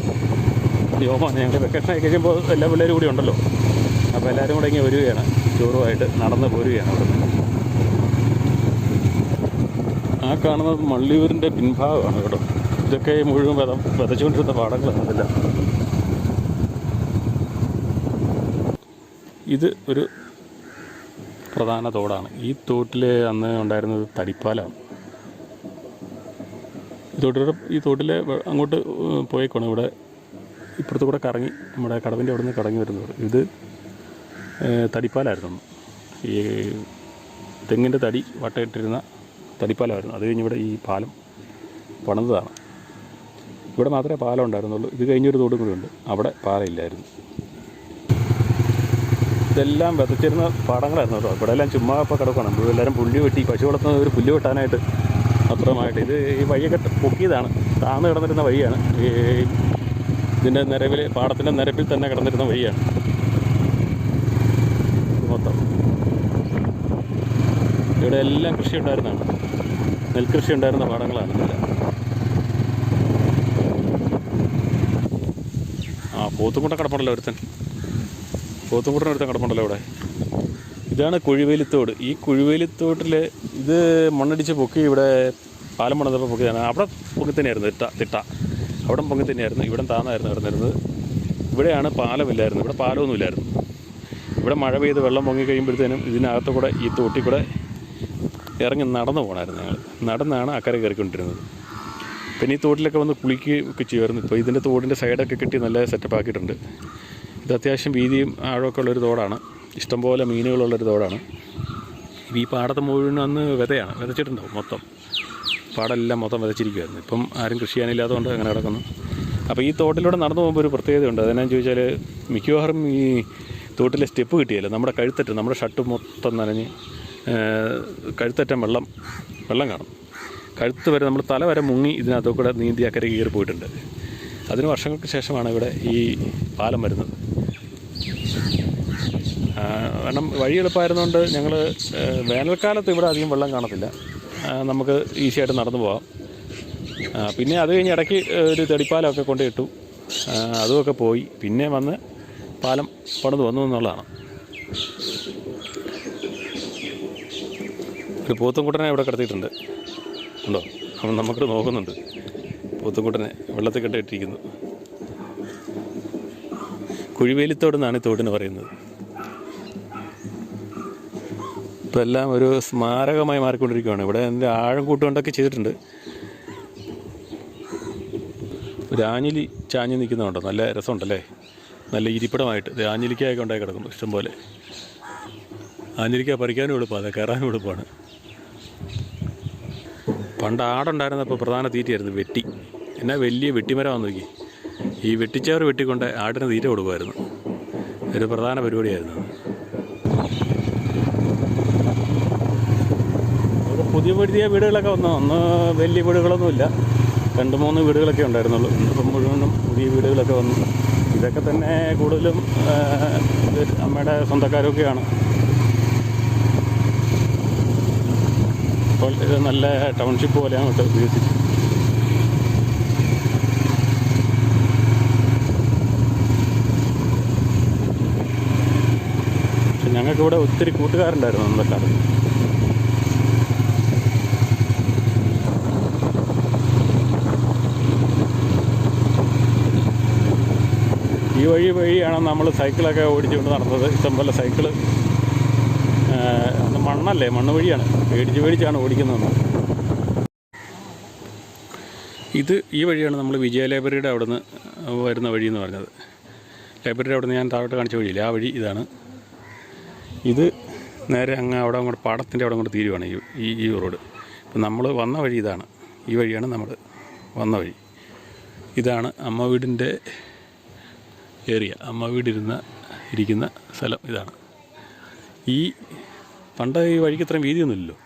വ്യോമാണ് ഞങ്ങൾ വെക്കേഷനായി കഴിയുമ്പോൾ എല്ലാ പിള്ളേരും കൂടി ഉണ്ടല്ലോ. അപ്പോൾ എല്ലാവരും കൂടെ ഇങ്ങനെ വരികയാണ്. ടൂറുമായിട്ട് നടന്ന് പോരുകയാണ് അവിടെ. ആ കാണുന്നത് മള്ളിയൂരിന്റെ പിൻഭാഗമാണ് കേട്ടോ. ഇതൊക്കെ മുഴുവൻ വിത വിതച്ചുകൊണ്ടിരുന്ന പാടങ്ങളാണ് ഇത് ഒരു പ്രധാന തോടാണ്. ഈ തോട്ടിൽ അന്ന് ഉണ്ടായിരുന്നത് തടിപ്പാലാണ്. തോട്ടിലൂടെ ഈ തോട്ടിലെ അങ്ങോട്ട് പോയേക്കാണ് ഇവിടെ ഇപ്പുറത്ത് കൂടെ കറങ്ങി നമ്മുടെ കടവിന്റെ അവിടെ നിന്ന് കറങ്ങി വരുന്നത് ഇത് തടിപ്പാലായിരുന്നു. ഈ തെങ്ങിന്റെ തടി വട്ടയിട്ടിരുന്ന തടിപ്പാലമായിരുന്നു അത് കഴിഞ്ഞ് ഇവിടെ ഈ പാലം പണിതതാണ്. ഇവിടെ മാത്രമേ പാലം ഉണ്ടായിരുന്നുള്ളൂ. ഇത് കഴിഞ്ഞൊരു തോടും കൂടി ഉണ്ട്. അവിടെ പാലമില്ലായിരുന്നു. ഇതെല്ലാം വിതച്ചിരുന്ന പാടങ്ങളായിരുന്നു കേട്ടോ. ഇവിടെ എല്ലാം ചുമ്മാ ഇപ്പോൾ കിടക്കണം എല്ലാവരും പുല്ല് വെട്ടി പശു വളർത്തുന്ന ഒരു പുല്ല് വെട്ടാനായിട്ട് അത്രമായിട്ട് ഇത് ഈ വഴിയൊക്കെ പൊക്കിയതാണ്. താന്ന് കിടന്നിരുന്ന വഴിയാണ്. ഈ ഇതിന്റെ നിരവിൽ പാടത്തിന്റെ നിരപ്പിൽ തന്നെ കിടന്നിരുന്ന വഴിയാണ്. മൊത്തം. ഇവിടെ എല്ലാം കൃഷി ഉണ്ടായിരുന്നതാണ്. നെൽകൃഷി ഉണ്ടായിരുന്ന പാടങ്ങളാണ് ആ പോത്തുംകുട്ട കിടപ്പുണ്ടല്ലോ ഒരുത്തൻ. പോത്തുംകുട്ടൻ കിടപ്പുണ്ടല്ലോ ഇവിടെ. ഇതാണ് കുഴിവേലിത്തോട്. ഈ കുഴിവേലിത്തോട്ടിൽ ഇത് മണ്ണടിച്ച് പൊക്കി ഇവിടെ പാലം പണിതപ്പോൾ പൊക്കിയതാണ്. അവിടെ പൊങ്ങി തന്നെയായിരുന്നു. തിട്ട തിട്ട. അവിടെ പൊങ്ങി തന്നെയായിരുന്നു. ഇവിടെ താന്നായിരുന്നു കിടന്നിരുന്നത് ഇവിടെയാണ് പാലമില്ലായിരുന്നു. ഇവിടെ പാലമൊന്നുമില്ലായിരുന്നു. ഇവിടെ മഴ പെയ്ത് വെള്ളം പൊങ്ങി കഴിയുമ്പോഴത്തേനും ഇതിനകത്ത് കൂടെ ഈ തോട്ടിൽ കൂടെ ഇറങ്ങി നടന്നു പോകണമായിരുന്നു ഞങ്ങൾ നടന്നാണ് അക്കരെ കയറിക്കൊണ്ടിരുന്നത്. പിന്നെ ഈ തോട്ടിലൊക്കെ വന്ന് കുളിക്കുകയൊക്കെ ചെയ്യുമായിരുന്നു. ഇപ്പോൾ ഇതിന്റെ തോടിന്റെ സൈഡൊക്കെ കെട്ടി നല്ല സെറ്റപ്പ് ആക്കിയിട്ടുണ്ട്. ഇത് അത്യാവശ്യം വീതിയും ആഴമൊക്കെ ഉള്ളൊരു തോടാണ്. ഇഷ്ടംപോലെ മീനുകളുള്ളൊരു തോടാണ്. ഈ പാടത്ത് മുഴുവൻ അന്ന് വിതയാണ് വിതച്ചിട്ടുണ്ടാവും മൊത്തം. പാടെല്ലാം മൊത്തം വിതച്ചിരിക്കുമായിരുന്നു ഇപ്പം ആരും കൃഷി ചെയ്യാനില്ലാത്തതുകൊണ്ട് അങ്ങനെ കിടക്കുന്നു. അപ്പോൾ ഈ തോട്ടിലൂടെ നടന്നു പോകുമ്പോൾ ഒരു പ്രത്യേകതയുണ്ട്. അതെന്നാന്ന് ചോദിച്ചാൽ മിക്കവാറും ഈ തോട്ടിലെ സ്റ്റെപ്പ് കിട്ടിയല്ലോ. നമ്മുടെ കഴുത്തറ്റം നമ്മുടെ ഷർട്ട് മൊത്തം നനഞ്ഞ് കഴുത്തറ്റം വെള്ളം വെള്ളം കാണും. കഴുത്ത് വരെ നമ്മൾ തല വരെ മുങ്ങി ഇതിനകത്തു കൂടെ നീന്തി അക്കരെ കയറി പോയിട്ടുണ്ട്. അതിന് വർഷങ്ങൾക്ക് ശേഷമാണ് ഇവിടെ ഈ പാലം വരുന്നത്. കാരണം വഴി എളുപ്പമായിരുന്നുകൊണ്ട് ഞങ്ങൾ വേനൽക്കാലത്ത് ഇവിടെ അധികം വെള്ളം കാണത്തില്ല. നമുക്ക് ഈസിയായിട്ട് നടന്നു പോകാം പിന്നെ അത് കഴിഞ്ഞ് ഇടയ്ക്ക് ഒരു തെടിപ്പാലമൊക്കെ കൊണ്ട് ഇട്ടു. അതുമൊക്കെ പോയി. പിന്നെ വന്ന് പാലം പണിത് വന്നു എന്നുള്ളതാണ്. ഒരു പോത്തുംകുട്ടനെ ഇവിടെ കിടത്തിയിട്ടുണ്ട്. ഉണ്ടോ? അവൻ നമുക്ക് നോക്കുന്നുണ്ട്. പോത്തുംകുട്ടനെ വെള്ളത്തിൽ കെട്ടിയിട്ടിരിക്കുന്നു. കുഴിവേലിത്തോട് എന്നാണ് ഈ തോടിന് പറയുന്നത്? ഇപ്പം എല്ലാം ഒരു സ്മാരകമായി മാറിക്കൊണ്ടിരിക്കുകയാണ് ഇവിടെ എന്റെ ആഴം കൂട്ടുകൊണ്ടൊക്കെ ചെയ്തിട്ടുണ്ട്. ഒരു ആഞ്ഞിലി ചാഞ്ഞ് നിൽക്കുന്നുണ്ടോ നല്ല രസമുണ്ടല്ലേ? നല്ല ഇരിപ്പിടമായിട്ട്. ആഞ്ഞിലിക്കായൊക്കെ ഉണ്ടായി കിടക്കുന്നു ഇഷ്ടംപോലെ. ആഞ്ഞിലിക്ക പറിക്കാനും എളുപ്പമാണ് അത് കയറാനും എളുപ്പമാണ്. പണ്ട് ആടുണ്ടായിരുന്നപ്പോൾ പ്രധാന തീറ്റയായിരുന്നു വെട്ടി. എന്നാ വലിയ വെട്ടിമരം വന്നു നോക്കി. ഈ വെട്ടിച്ചവർ വെട്ടിക്കൊണ്ട് ആടിന് തീറ്റ കൊടുക്കുമായിരുന്നു. ഒരു പ്രധാന പരിപാടിയായിരുന്നു അത്. ഇവിടെ പുതിയ പുതിയ വീടുകളൊക്കെ വന്നു? അന്ന് വലിയ വീടുകളൊന്നുമില്ല. രണ്ട് മൂന്ന് വീടുകളൊക്കെ ഉണ്ടായിരുന്നുള്ളൂ. ഇന്നിപ്പം മുഴുവനും പുതിയ വീടുകളൊക്കെ വന്നു. ഇതൊക്കെ തന്നെ കൂടുതലും അമ്മയുടെ സ്വന്തക്കാരൊക്കെയാണ്. ഇപ്പോൾ ഇത് നല്ല ടൗൺഷിപ്പ് പോലെയാണ് കേട്ടോ വികസിച്ചത് പക്ഷെ ഞങ്ങൾക്കിവിടെ ഒത്തിരി കൂട്ടുകാരുണ്ടായിരുന്നു നമ്മുടെ കാലത്ത് ഈ വഴി വഴിയാണ് നമ്മൾ സൈക്കിളൊക്കെ ഓടിച്ചുകൊണ്ട് നടന്നത്. ഇഷ്ടംപോലെ സൈക്കിൾ മണ്ണല്ലേ മണ്ണ് വഴിയാണ്. പേടിച്ച് പേടിച്ചാണ് ഓടിക്കുന്നത്. ഇത് ഈ വഴിയാണ് നമ്മൾ വിജയ ലൈബ്രറിയുടെ അവിടുന്ന് വരുന്ന വഴി എന്ന് പറഞ്ഞത്. ലൈബ്രറിയുടെ അവിടെ ഞാൻ താഴോട്ട് കാണിച്ച വഴിയില്ല? ആ വഴി ഇതാണ്. ഇത് നേരെ അങ്ങ് അവിടെ അങ്ങോട്ട് പാടത്തിന്റെ അവിടെ അങ്ങോട്ട് തീരുവാണ് ഈ ഈ റോഡ്. ഇപ്പം നമ്മൾ വന്ന വഴി ഇതാണ്. ഈ വഴിയാണ് നമ്മൾ വന്ന വഴി. ഇതാണ് അമ്മ വീടിന്റെ ഏരിയ അമ്മ വീടിരുന്ന ഇരിക്കുന്ന സ്ഥലം ഇതാണ്. ഈ പണ്ട് ഈ വഴിക്ക് ഇത്രയും വീതിയൊന്നുമില്ലല്ലോ.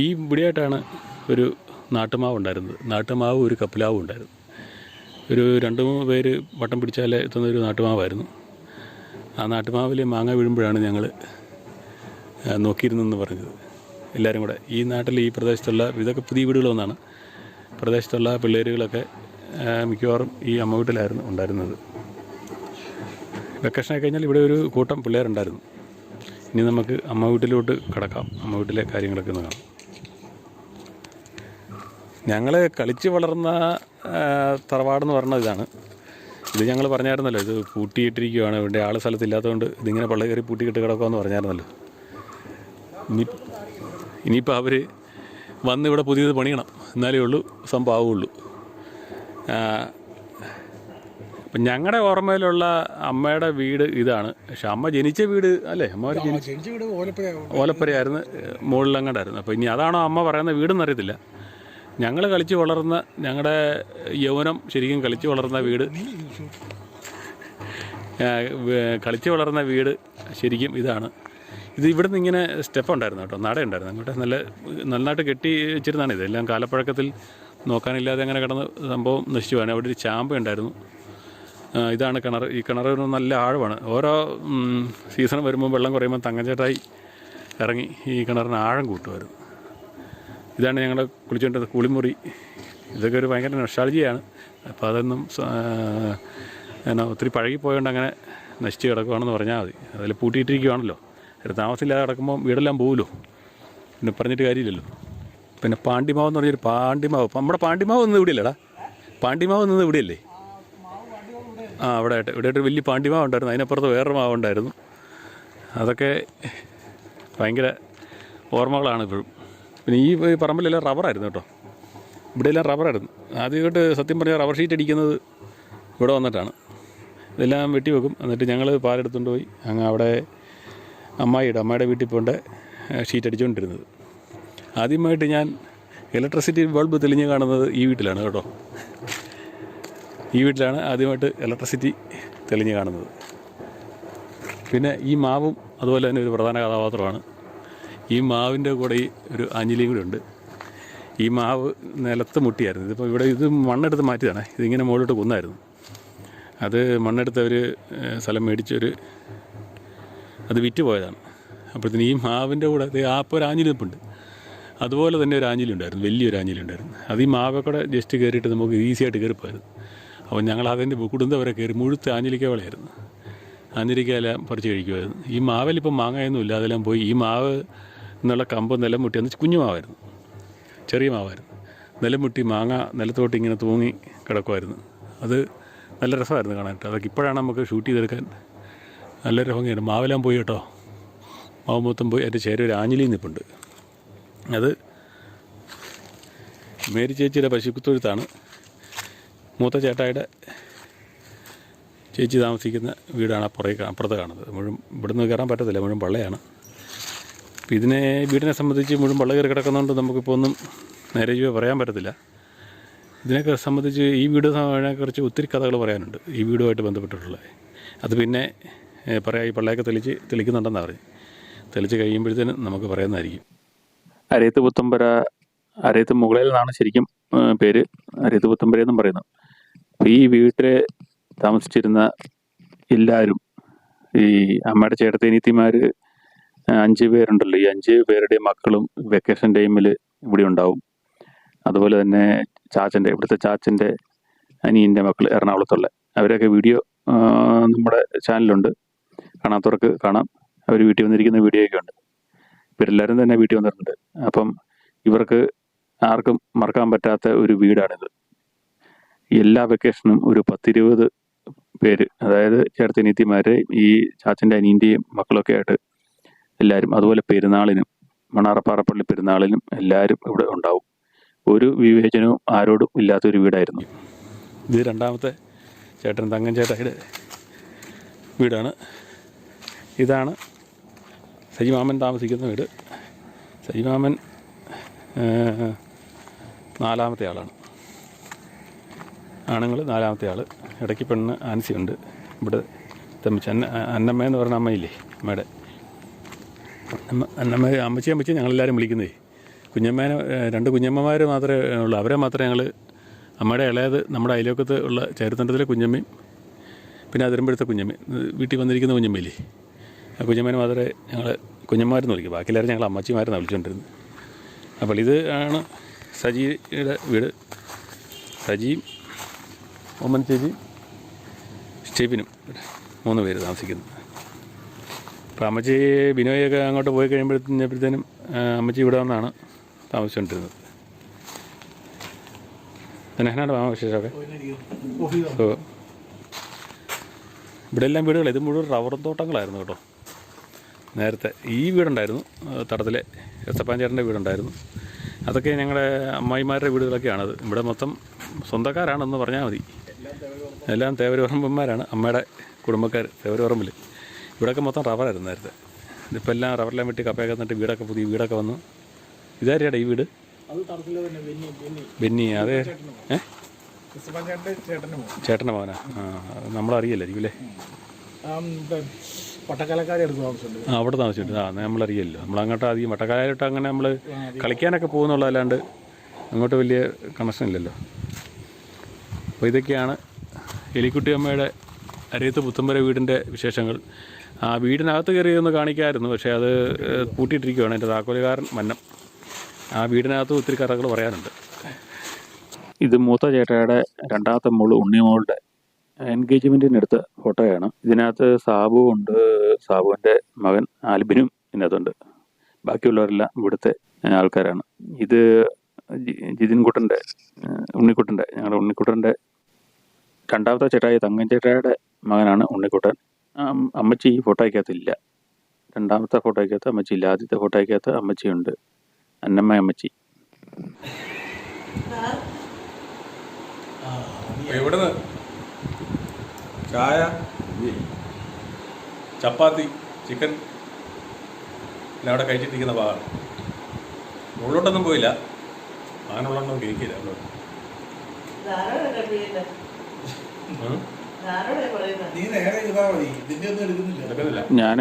ഈ ഇവിടെയായിട്ടാണ് ഒരു നാട്ടുമാവ് ഉണ്ടായിരുന്നത്. നാട്ടുമാവ് ഒരു കപ്പിലാവും ഉണ്ടായിരുന്നു. ഒരു രണ്ട് മൂന്ന് പേര് വട്ടം പിടിച്ചാൽ എത്തുന്ന ഒരു നാട്ടുമാവായിരുന്നു. ആ നാട്ടുമാവിൽ മാങ്ങ വീഴുമ്പോഴാണ് ഞങ്ങൾ നോക്കിയിരുന്നെന്ന് പറഞ്ഞത്. എല്ലാവരും കൂടെ. ഈ നാട്ടിൽ ഈ പ്രദേശത്തുള്ള ഇതൊക്കെ പുതിയ വീടുകളൊന്നാണ് പ്രദേശത്തുള്ള പിള്ളേരുകളൊക്കെ മിക്കവാറും ഈ അമ്മ വീട്ടിലായിരുന്നു ഉണ്ടായിരുന്നത്. വെക്കേഷനായി കഴിഞ്ഞാൽ ഇവിടെ ഒരു കൂട്ടം പിള്ളേരുണ്ടായിരുന്നു. ഇനി നമുക്ക് അമ്മ വീട്ടിലോട്ട് കിടക്കാം. അമ്മ വീട്ടിലെ കാര്യങ്ങളൊക്കെ ഒന്ന് കാണാം. ഞങ്ങൾ കളിച്ച് വളർന്ന തറവാടെന്ന് പറഞ്ഞ ഇതാണ്. ഇത് ഞങ്ങൾ പറഞ്ഞായിരുന്നല്ലോ ഇത് പൂട്ടിയിട്ടിരിക്കുകയാണ് ഇവിടെ ആൾ സ്ഥലത്തില്ലാത്തതുകൊണ്ട് ഇതിങ്ങനെ പള്ളി കയറി പൂട്ടിയിട്ട് കിടക്കുമെന്ന് പറഞ്ഞായിരുന്നല്ലോ. ഇനി ഇനിയിപ്പോൾ അവർ വന്ന് ഇവിടെ പുതിയത് പണിയണം. എന്നാലേ ഉള്ളൂ സംഭവം ആവുള്ളൂ. ആ, അപ്പം ഞങ്ങളുടെ ഓർമ്മയിലുള്ള അമ്മയുടെ വീട് ഇതാണ്. പക്ഷെ അമ്മ ജനിച്ച വീട് അല്ലേ? അമ്മ ജനിച്ച വീട് ഓലപ്പുരയായിരുന്നു മുകളിലങ്ങടായിരുന്നു അപ്പോൾ ഇനി അതാണോ അമ്മ പറയുന്ന വീടെന്ന് അറിയത്തില്ല ഞങ്ങൾ കളിച്ച് വളർന്ന ഞങ്ങളുടെ യൗവനം ശരിക്കും കളിച്ച് വളർന്ന വീട്. കളിച്ച് വളർന്ന വീട് ശരിക്കും ഇതാണ്. ഇത് ഇവിടെ നിന്ന് ഇങ്ങനെ സ്റ്റെപ്പ് ഉണ്ടായിരുന്നു കേട്ടോ നട ഉണ്ടായിരുന്നു. അങ്ങോട്ട് നല്ല നന്നായിട്ട് കെട്ടി വെച്ചിരുന്നതാണ് ഇതെല്ലാം കാലപ്പഴക്കത്തിൽ നോക്കാനില്ലാതെ അങ്ങനെ കിടന്ന് സംഭവം നശിച്ചു പോകാൻ അവിടെ ഒരു ചാമ്പ ഉണ്ടായിരുന്നു. ഇതാണ് കിണർ. ഈ കിണർ നല്ല ആഴമാണ്. ഓരോ സീസൺ വരുമ്പോൾ വെള്ളം കുറയുമ്പോൾ തങ്കഞ്ചേട്ടായി ഇറങ്ങി ഈ കിണറിന് ആഴം കൂട്ടുമായിരുന്നു. ഇതാണ് ഞങ്ങളുടെ കുളിച്ചുകൊണ്ടത് കുളിമുറി. ഇതൊക്കെ ഒരു ഭയങ്കര നൊസ്റ്റാൾജിയാണ് അപ്പോൾ അതൊന്നും എന്നാ ഒത്തിരി പഴകിപ്പോയോണ്ട് അങ്ങനെ നശിച്ച് കിടക്കുവാണെന്ന് പറഞ്ഞാൽ മതി. അതിൽ പൂട്ടിയിട്ടിരിക്കുവാണല്ലോ. ഒരു താമസമില്ലാതെ കിടക്കുമ്പോൾ വീടെല്ലാം പോകുമല്ലോ പിന്നെ പറഞ്ഞിട്ട് കാര്യമില്ലല്ലോ. പിന്നെ പാണ്ടിമാവ് എന്ന് പറഞ്ഞൊരു പാണ്ടിമാവ്. നമ്മുടെ പാണ്ടിമാവ് ഒന്നും ഇവിടെയല്ലേടാ? പാണ്ടിമാവ് ഒന്നും ഇവിടെയല്ലേ? ആ അവിടെ ആയിട്ട്. ഇവിടെ ഒരു വലിയ പാണ്ടിമാവ് ഉണ്ടായിരുന്നു. അതിനപ്പുറത്ത് വേറൊരു മാവ് ഉണ്ടായിരുന്നു. അതൊക്കെ ഭയങ്കര ഓർമ്മകളാണ് ഇപ്പോഴും. പിന്നെ ഈ പറമ്പിലെല്ലാം റബ്ബറായിരുന്നു കേട്ടോ. ഇവിടെയെല്ലാം റബ്ബറായിരുന്നു. ആദ്യമായിട്ട് സത്യം പറഞ്ഞാൽ റബ്ബർ ഷീറ്റ് അടിക്കുന്നത് ഇവിടെ വന്നിട്ടാണ്. ഇതെല്ലാം വെട്ടി വെക്കും. എന്നിട്ട് ഞങ്ങൾ പാലെടുത്തുകൊണ്ട് പോയി. അങ്ങ് അവിടെ അമ്മായിയുടെ അമ്മയുടെ വീട്ടിൽ പോകേണ്ട ഷീറ്റ് അടിച്ചുകൊണ്ടിരുന്നത് ആദ്യമായിട്ട് ഞാൻ ഇലക്ട്രിസിറ്റി ബൾബ് തെളിഞ്ഞ് കാണുന്നത് ഈ വീട്ടിലാണ് കേട്ടോ. ഈ വീട്ടിലാണ് ആദ്യമായിട്ട് ഇലക്ട്രിസിറ്റി തെളിഞ്ഞ് കാണുന്നത്. പിന്നെ ഈ മാവും അതുപോലെ തന്നെ ഒരു പ്രധാന കഥാപാത്രമാണ്. ഈ മാവിന്റെ കൂടെ ഈ ഒരു അഞ്ഞിലിയും കൂടെ ഉണ്ട്. ഈ മാവ് നിലത്ത് മുട്ടിയായിരുന്നു. ഇതിപ്പോൾ ഇവിടെ ഇത് മണ്ണെടുത്ത് മാറ്റിയതാണ്. ഇതിങ്ങനെ മുകളിലോട്ട് കുന്നായിരുന്നു. അത് മണ്ണെടുത്ത് അവർ സ്ഥലം മേടിച്ചൊരു അത് വിറ്റ് പോയതാണ്. അപ്പോഴത്തേന് ഈ മാവിന്റെ കൂടെ ഇപ്പോൾ ഒരു ആഞ്ഞിലി നിൽപ്പുണ്ട് അതുപോലെ തന്നെ ഒരു ആഞ്ഞിലി ഉണ്ടായിരുന്നു വലിയൊരു ആഞ്ഞിലി ഉണ്ടായിരുന്നു അത് ഈ മാവെ കൂടെ ജസ്റ്റ് കയറിയിട്ട് നമുക്ക് ഈസി ആയിട്ട് കയറിപ്പോയിരുന്നു അപ്പോൾ ഞങ്ങൾ അതിന്റെ കുടുംബം വരെ കയറി മുഴുത്ത് ആഞ്ഞിലിക്ക വിളയായിരുന്നു. ആഞ്ഞിലിക്കയെല്ലാം പറിച്ച് കഴിക്കുമായിരുന്നു. ഈ മാവിലിപ്പം മാങ്ങയൊന്നുമില്ല. അതെല്ലാം പോയി ഈ മാവ് എന്നുള്ള കമ്പ് നിലം മുട്ടി എന്ന് കുഞ്ഞു മാവായിരുന്നു. ചെറിയ മാവായിരുന്നു. നിലം മുട്ടി മാങ്ങ നിലത്തോട്ട് ഇങ്ങനെ തൂങ്ങി കിടക്കുമായിരുന്നു. അത് നല്ല രസമായിരുന്നു കാണാനായിട്ട് അതൊക്കെ ഇപ്പോഴാണ് നമുക്ക് ഷൂട്ട് ചെയ്തെടുക്കാൻ നല്ല ഭംഗിയാണ് മാവെല്ലാം പോയി കേട്ടോ. മാവ് മൊത്തം പോയി. അതിന്റെ ചേര ഒരു ആഞ്ഞിലി നിൽപ്പുണ്ട് അത് മേരി ചേച്ചിയുടെ പശുത്തൊഴുത്താണ് മൂത്ത ചേട്ടായുടെ ചേച്ചി താമസിക്കുന്ന വീടാണ് അപ്പുറേ അപ്പുറത്ത് കാണുന്നത്. മുഴുവൻ ഇവിടുന്ന് കയറാൻ പറ്റത്തില്ല മുഴുവൻ പള്ളയാണ് അപ്പോൾ ഇതിനെ വീടിനെ സംബന്ധിച്ച് മുഴുവൻ പള്ള കയറി കിടക്കുന്നതുകൊണ്ട് നമുക്കിപ്പോൾ ഒന്നും നേരെ പറയാൻ പറ്റത്തില്ല. ഇതിനൊക്കെ സംബന്ധിച്ച് ഈ വീട് കുറച്ച് ഒത്തിരി കഥകൾ പറയാനുണ്ട് ഈ വീടുമായിട്ട് ബന്ധപ്പെട്ടിട്ടുള്ളത് അത് പിന്നെ പറയാം ഈ പള്ളയൊക്കെ തെളിച്ച് തെളിക്കുന്നുണ്ടെന്നാണ് പറഞ്ഞു. തെളിച്ച് കഴിയുമ്പോഴത്തേനും നമുക്ക് പറയുന്നതായിരിക്കും. അരയത്ത് പുത്തമ്പര അരയത്ത് മുകളിൽ നിന്നാണ് ശരിക്കും പേര്. അരയത്ത് പുത്തമ്പര എന്നും പറയുന്നത് ഈ വീട്ടിൽ താമസിച്ചിരുന്ന എല്ലാവരും ഈ അമ്മയുടെ ചേട്ടത്തേനീത്തിമാർ അഞ്ച് പേരുണ്ടല്ലോ. ഈ അഞ്ച് പേരുടെ മക്കളും വെക്കേഷൻ ടൈമിൽ ഇവിടെ ഉണ്ടാവും. അതുപോലെ തന്നെ ചാച്ചന്റെ ഇവിടുത്തെ ചാച്ചന്റെ അനിയന്റെ മക്കൾ എറണാകുളത്തുള്ള. അവരൊക്കെ വീഡിയോ നമ്മുടെ ചാനലുണ്ട് കാണാത്തവർക്ക് കാണാം. അവർ വീട്ടിൽ വന്നിരിക്കുന്ന വീഡിയോ ഒക്കെ ഉണ്ട്. ഇവരെല്ലാവരും തന്നെ വീട്ടിൽ വന്നിട്ടുണ്ട്. അപ്പം ഇവർക്ക് ആർക്കും മറക്കാൻ പറ്റാത്ത ഒരു വീടാണിത്. എല്ലാ വെക്കേഷനും ഒരു പത്തിരുപത് പേര് അതായത് ചേർത്തനീത്തിമാര് ഈ ചാച്ചന്റെ അനിയന്റെയും മക്കളൊക്കെ ആയിട്ട് എല്ലാവരും അതുപോലെ പെരുന്നാളിനും മണാറപ്പാറപ്പള്ളി പെരുന്നാളിനും എല്ലാവരും ഇവിടെ ഉണ്ടാവും. ഒരു വിവേചനവും ആരോടും ഇല്ലാത്തൊരു വീടായിരുന്നു. ഇത് രണ്ടാമത്തെ ചേട്ടൻ തങ്ങൻ ചേട്ടായുടെ വീടാണ്. ഇതാണ് സജിമാമൻ താമസിക്കുന്ന വീട്. സജിമാമൻ നാലാമത്തെ ആളാണ്. ആണുങ്ങൾ നാലാമത്തെ ആൾ ഇടയ്ക്ക് പെണ്ണ് ആൻസിയുണ്ട്. ഇവിടെ തമ്മിച്ച് അന്ന അന്നമ്മ എന്ന് പറഞ്ഞ അമ്മയില്ലേ അമ്മയുടെ. അന്നമ്മ അന്നമ്മ അമ്മച്ചി അമ്മച്ചി ഞങ്ങളെല്ലാവരും വിളിക്കുന്നേ. കുഞ്ഞമ്മേനെ രണ്ട് കുഞ്ഞമ്മമാർ മാത്രമേ ഉള്ളൂ. അവരെ മാത്രമേ ഞങ്ങൾ അമ്മയുടെ ഇളയത് നമ്മുടെ അയലോക്കത്ത് ഉള്ള ചേരുത്തണ്ടത്തിലെ കുഞ്ഞമ്മയും പിന്നെ അതിരമ്പഴുത്ത കുഞ്ഞമ്മ വീട്ടിൽ വന്നിരിക്കുന്ന കുഞ്ഞമ്മയില്ലേ? ആ കുഞ്ഞമ്മേനെ മാത്രമേ ഞങ്ങൾ കുഞ്ഞന്മാരെന്ന് വിളിക്കും. ബാക്കിയെല്ലാവരും ഞങ്ങൾ അമ്മച്ചിമാരെന്നാണ് വിളിച്ചുകൊണ്ടിരുന്നത് അപ്പോൾ ഇത് ആണ് സജിയുടെ വീട്. സജിയും ഓമൻ ചേച്ചി. സ്റ്റീഫിനും മൂന്ന് പേര് താമസിക്കുന്നു. അപ്പോൾ അമ്മച്ചി ബിനോയൊക്കെ അങ്ങോട്ട് പോയി കഴിയുമ്പോഴത്തേനും അമ്മച്ചി ഇവിടെ വന്നാണ് താമസിച്ചുകൊണ്ടിരുന്നത് സ്നേഹനാട് മാമ വിശേഷമൊക്കെ? ഓ ഇവിടെ എല്ലാം വീടുകൾ ഇത് മുഴുവൻ റബ്ബർ തോട്ടങ്ങളായിരുന്നു കേട്ടോ. നേരത്തെ ഈ വീടുണ്ടായിരുന്നു തടത്തിലെ എസ്തപ്പാൻ ചേട്ടന്റെ വീടുണ്ടായിരുന്നു. അതൊക്കെ ഞങ്ങളുടെ അമ്മായിമാരുടെ വീടുകളൊക്കെയാണത്. ഇവിടെ മൊത്തം സ്വന്തക്കാരാണെന്ന് പറഞ്ഞാൽ മതി. എല്ലാം തേവരപറമ്പന്മാരാണ് അമ്മയുടെ കുടുംബക്കാർ തേവരപറമ്പിൽ ഇവിടെയൊക്കെ മൊത്തം റബ്ബറായിരുന്നു നേരത്തെ. ഇതിപ്പോൾ എല്ലാം റബ്ബറെല്ലാം വെട്ടി കപ്പയൊക്കെ തന്നിട്ട് വീടൊക്കെ പുതിയ വീടൊക്കെ വന്നു. ഇതാരിയാടെ ഈ വീട്? ബെന്നി അതെ ഏ? ചേട്ടന്റെ മോനാ? ആ നമ്മളറിയില്ലായിരിക്കും അല്ലേ? ആ അവിടെ താമസിച്ചിട്ട് ആ നമ്മളറിയല്ലോ. നമ്മളങ്ങോട്ട് അധികം വട്ടക്കാലായിട്ട് അങ്ങനെ നമ്മൾ കളിക്കാനൊക്കെ പോകുന്നുള്ളതല്ലാണ്ട് അങ്ങോട്ട് വലിയ കണക്ഷൻ ഇല്ലല്ലോ. അപ്പോൾ ഇതൊക്കെയാണ് എലിക്കുട്ടിയമ്മയുടെ അരയത്ത് പുത്തമ്പര വീടിന്റെ വിശേഷങ്ങൾ. ആ വീടിനകത്ത് കയറിയൊന്ന് കാണിക്കാമായിരുന്നു പക്ഷേ അത് കൂട്ടിയിട്ടിരിക്കുകയാണ് എന്റെ താക്കോലുകാരൻ മന്നം. ആ വീടിനകത്ത് ഒത്തിരി കഥകൾ പറയാനുണ്ട്. ഇത് മൂത്ത ചേട്ടയുടെ രണ്ടാമത്തെ മോൾ ഉണ്ണിമോളുടെ മോളുടെ എടുത്ത ഫോട്ടോയാണ്. ഇതിനകത്ത് സാബു ഉണ്ട് സാബുവിന്റെ മകൻ ആൽബിനും ഇതിനകത്തുണ്ട്. ബാക്കിയുള്ളവരെല്ലാം ഇവിടുത്തെ ആൾക്കാരാണ്. ഇത് ജിതിൻ കുട്ടന്റെ ഉണ്ണിക്കുട്ടന്റെ ഞങ്ങളുടെ ഉണ്ണിക്കുട്ടന്റെ രണ്ടാമത്തെ ചേട്ടായി തങ്കൻ ചേട്ടായുടെ മകനാണ് ഉണ്ണിക്കുട്ടൻ. അമ്മച്ചി ഈ ഫോട്ടോയ്ക്കകത്തില്ല. രണ്ടാമത്തെ ഫോട്ടോയ്ക്കകത്ത് അമ്മച്ചി ഇല്ല. ആദ്യത്തെ ഫോട്ടോയ്ക്കകത്ത് അമ്മച്ചിയുണ്ട്. അന്നമ്മ അമ്മച്ചി. ചായ? ചപ്പാത്തി ചിക്കൻ. അവിടെ കഴിച്ചിട്ടിരിക്കുന്ന ഭാഗമാണ് ഉള്ളോട്ടൊന്നും പോയില്ല. അങ്ങനെയുള്ളതൊന്നും കേൾക്കില്ല ഞാൻ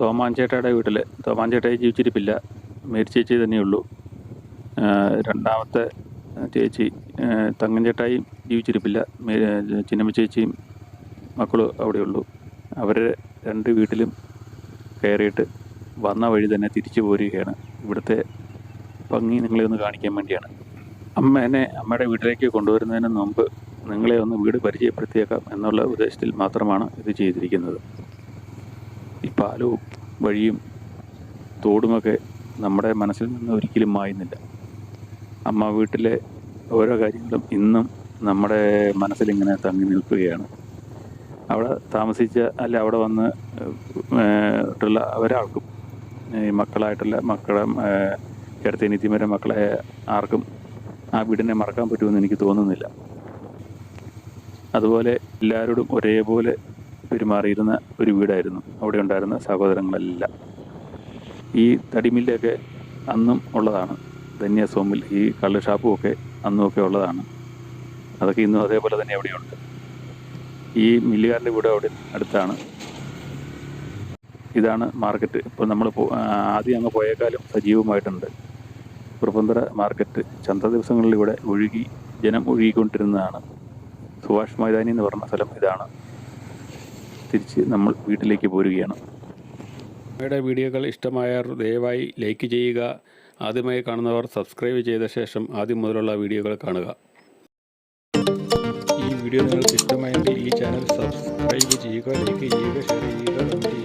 തോമാഞ്ചേട്ടയുടെ വീട്ടിൽ തോമാഞ്ചേട്ടയെ ജീവിച്ചിരിപ്പില്ല. മേരിച്ചേച്ചി തന്നെയുള്ളൂ ഉള്ളൂ. രണ്ടാമത്തെ ചേച്ചി തങ്ങൻ തങ്കഞ്ചേട്ടായും ജീവിച്ചിരിപ്പില്ല. ചിന്നമ്മ ചേച്ചിയും മക്കളും അവിടെയുള്ളൂ അവർ രണ്ട് വീട്ടിലും കയറിയിട്ട് വന്ന വഴി തന്നെ തിരിച്ചു പോരുകയാണ്. ഇവിടുത്തെ ഭംഗി നിങ്ങളെ ഒന്ന് കാണിക്കാൻ വേണ്ടിയാണ്. അമ്മേനെ അമ്മയുടെ വീട്ടിലേക്ക് കൊണ്ടുവരുന്നതിന് മുമ്പ് നിങ്ങളെ ഒന്ന് വീട് പരിചയപ്പെടുത്തിയേക്കാം എന്നുള്ള ഉദ്ദേശത്തിൽ മാത്രമാണ് ഇത് ചെയ്തിരിക്കുന്നത്. ഈ പാലവും വഴിയും തോടുമൊക്കെ നമ്മുടെ മനസ്സിൽ നിന്ന് ഒരിക്കലും മായുന്നില്ല. അമ്മ വീട്ടിലെ ഓരോ കാര്യങ്ങളും ഇന്നും നമ്മുടെ മനസ്സിലിങ്ങനെ തങ്ങി നിൽക്കുകയാണ്. അവിടെ താമസിച്ച അല്ല അവിടെ വന്ന് ഇട്ടുള്ള ട്ടുള്ള ഒരാൾക്കും ഈ മക്കളായിട്ടുള്ള മക്കളെ ചേർത്ത് നിതിമരെ മക്കളെ ആർക്കും ആ വീടിനെ മറക്കാൻ പറ്റുമെന്ന് എനിക്ക് തോന്നുന്നില്ല. അതുപോലെ എല്ലാവരോടും ഒരേപോലെ പെരുമാറിയിരുന്ന ഒരു വീടായിരുന്നു അവിടെ ഉണ്ടായിരുന്ന സഹോദരങ്ങളെല്ലാം. ഈ തടിമില്ലൊക്കെ അന്നും ഉള്ളതാണ്. ധന്യ സോമിൽ ഈ കള്ള് ഷാപ്പും ഒക്കെ അന്നും ഒക്കെ ഉള്ളതാണ്. അതൊക്കെ ഇന്നും അതേപോലെ തന്നെ അവിടെയുണ്ട്. ഈ മില്ലുകാരന്റെ വീട് അവിടെ അടുത്താണ്. ഇതാണ് മാർക്കറ്റ്. ഇപ്പോൾ നമ്മൾ ആദ്യം അങ്ങ് പോയേക്കാളും സജീവമായിട്ടുണ്ട്. പുറപ്പന്തറ മാർക്കറ്റ് ചന്ത ദിവസങ്ങളിൽ ഇവിടെ ഒഴുകി ജനം ഒഴുകിക്കൊണ്ടിരുന്നതാണ്. സുഭാഷ് മൈതാനി എന്ന് പറഞ്ഞ സ്ഥലം ഇതാണ്. തിരിച്ച് നമ്മൾ വീട്ടിലേക്ക് പോരുകയാണ്. അമ്മയുടെ വീഡിയോകൾ ഇഷ്ടമായവർ ദയവായി ലൈക്ക് ചെയ്യുക. ആദ്യമായി കാണുന്നവർ സബ്സ്ക്രൈബ് ചെയ്ത ശേഷം ആദ്യം മുതലുള്ള വീഡിയോകൾ കാണുക. ഈ വീഡിയോ നിങ്ങൾക്ക് ഇഷ്ടമായെങ്കിൽ ഈ ചാനൽ സബ്സ്ക്രൈബ് ചെയ്യുക ലൈക്ക് ചെയ്യുക ഷെയർ ചെയ്യുക.